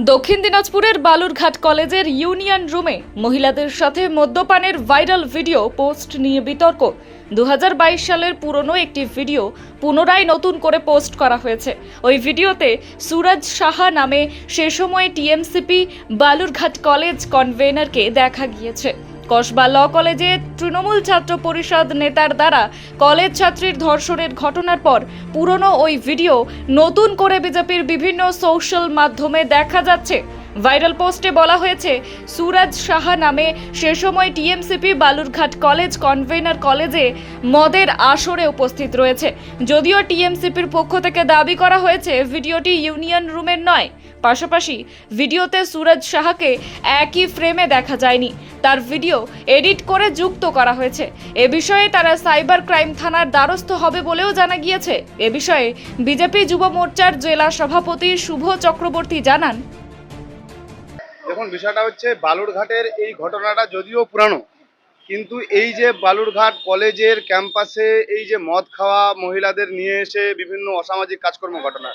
দক্ষিণ দিনাজপুরের বালুরঘাট কলেজের ইউনিয়ন রুমে মহিলাদের সাথে মদ্যপানের ভাইরাল ভিডিও পোস্ট নিয়ে বিতর্ক। দু হাজার বাইশ সালের পুরনো একটি ভিডিও পুনরায় নতুন করে পোস্ট করা হয়েছে। ওই ভিডিওতে সুরজ সাহা নামে সে সময় টিএমসিপি বালুরঘাট কলেজ কনভেনারকে দেখা গিয়েছে। কসবা ল কলেজে তৃণমূল ছাত্র পরিষদ নেতার দ্বারা কলেজ ছাত্রীর ধর্ষণের ঘটনার পর পুরনো ওই ভিডিও নতুন করে বিজেপির বিভিন্ন সোশ্যাল মাধ্যমে দেখা যাচ্ছে। ভাইরাল পোস্টে বলা হয়েছে, সুরজ সাহা নামে সে সময় টিএমসিপি বালুরঘাট কলেজ কনভেনার কলেজে মদের আসরে উপস্থিত রয়েছে। যদিও টিএমসিপির পক্ষ থেকে দাবি করা হয়েছে, ভিডিওটি ইউনিয়ন রুমের নয় পাশাপাশি ভিডিওতে সুরজ সাহাকে একই ফ্রেমে দেখা যায়নি। তার ভিডিও এডিট করে যুক্ত করা হয়েছে। এ বিষয়ে তারা সাইবার ক্রাইম থানার দ্বারস্থ হবে বলেও জানা গিয়েছে। এ বিষয়ে বিজেপি যুব মোর্চার জেলা সভাপতি শুভ চক্রবর্তী জানান। দেখুন, বিষয়টা হচ্ছে বালুরঘাটের এই ঘটনাটা যদিও পুরানো, কিন্তু এই যে বালুরঘাট কলেজের ক্যাম্পাসে এই যে মদ খাওয়া মহিলাদের নিয়ে এসে বিভিন্ন অসামাজিক কাজকর্ম ঘটনা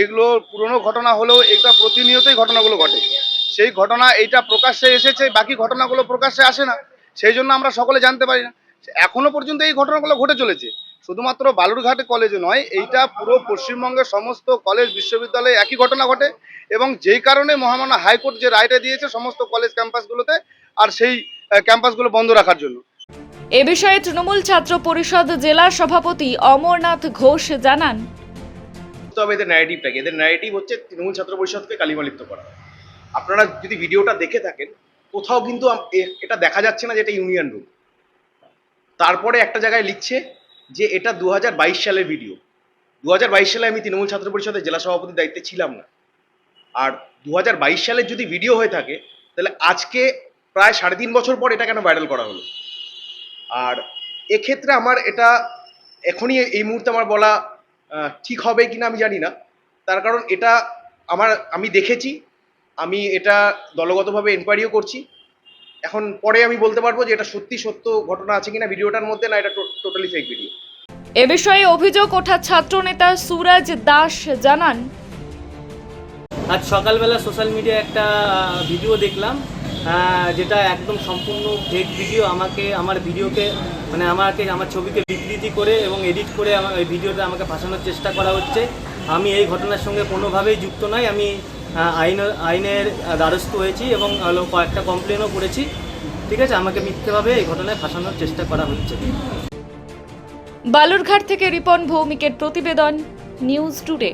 এগুলো পুরনো ঘটনা হলেও এটা প্রতিনিয়তই ঘটনাগুলো ঘটে। সেই ঘটনা এইটা প্রকাশ্যে এসেছে, বাকি ঘটনাগুলো প্রকাশ্যে আসে না। সেই জন্য আমরা সকলে জানতে পারি না। এখনও পর্যন্ত এই ঘটনাগুলো ঘটে চলেছে। শুধুমাত্র বালুরঘাট কলেজে নয়, এইটা পুরো পশ্চিমবঙ্গের সমস্ত কলেজ, বিশ্ববিদ্যালয়ে একই ঘটনা ঘটে এবং যেই কারণে মহামান্য হাইকোর্ট যে রায়টা দিয়েছে সমস্ত কলেজ ক্যাম্পাসগুলোতে আর সেই ক্যাম্পাসগুলো বন্ধ রাখার জন্য। এ বিষয়ে তৃণমূল ছাত্র পরিষদ জেলা সভাপতি অমরনাথ ঘোষ জানান। বুঝতে হবে এদের ন্যারেটিভটাকে এদের ন্যারেটিভ হচ্ছে তৃণমূল ছাত্র পরিষদকে কালিমালিপ্ত করা। আপনারা যদি ভিডিওটা দেখে থাকেন, কোথাও কিন্তু এটা দেখা যাচ্ছে না যে এটা ইউনিয়ন রুম তারপরে একটা জায়গায় লিখছে যে এটা দু সালের ভিডিও দু হাজার বাইশ সালে আমি তৃণমূল ছাত্র পরিষদের জেলা সভাপতির দায়িত্বে ছিলাম না। আর দু হাজার বাইশ সালের যদি ভিডিও হয়ে থাকে, তাহলে আজকে প্রায় সাড়ে তিন বছর পর এটা কেন ভাইরাল করা হলো? আর এক্ষেত্রে আমার এটা এখনই এই মুহূর্তে আমার বলা ঠিক হবে কিনা আমি জানি না। তার কারণ এটা আমার আমি দেখেছি আমি এটা দলগতভাবে এনকোয়ারিও করছি। এখন পরে আমি বলতে পারব যে এটা সত্যি সত্য ঘটনা আছে কিনা ভিডিওটার মধ্যে না এটা টোটালি ফেক ভিডিও এ বিষয়ে অভিযোগ ওঠা ছাত্রনেতা সুরজ দাস জানান। আজ সকালবেলা সোশ্যাল মিডিয়ায় একটা ভিডিও দেখলাম। যেটা একদম সম্পূর্ণ ফেক ভিডিও আমাকে, আমার ভিডিওকে মানে আমাকে, আমার ছবিকে বিকৃতি করে এবং এডিট করে আমার ওই ভিডিওতে আমাকে ফাঁসানোর চেষ্টা করা হচ্ছে। আমি এই ঘটনার সঙ্গে কোনোভাবেই যুক্ত নই। আমি আইন, আইনের দ্বারস্থ হয়েছি এবং কয়েকটা কমপ্লেনও করেছি। ঠিক আছে? আমাকে মিথ্যেভাবে এই ঘটনায় ফাঁসানোর চেষ্টা করা হচ্ছে। বালুরঘাট থেকে রিপন ভৌমিকের প্রতিবেদন, নিউজ টুডে।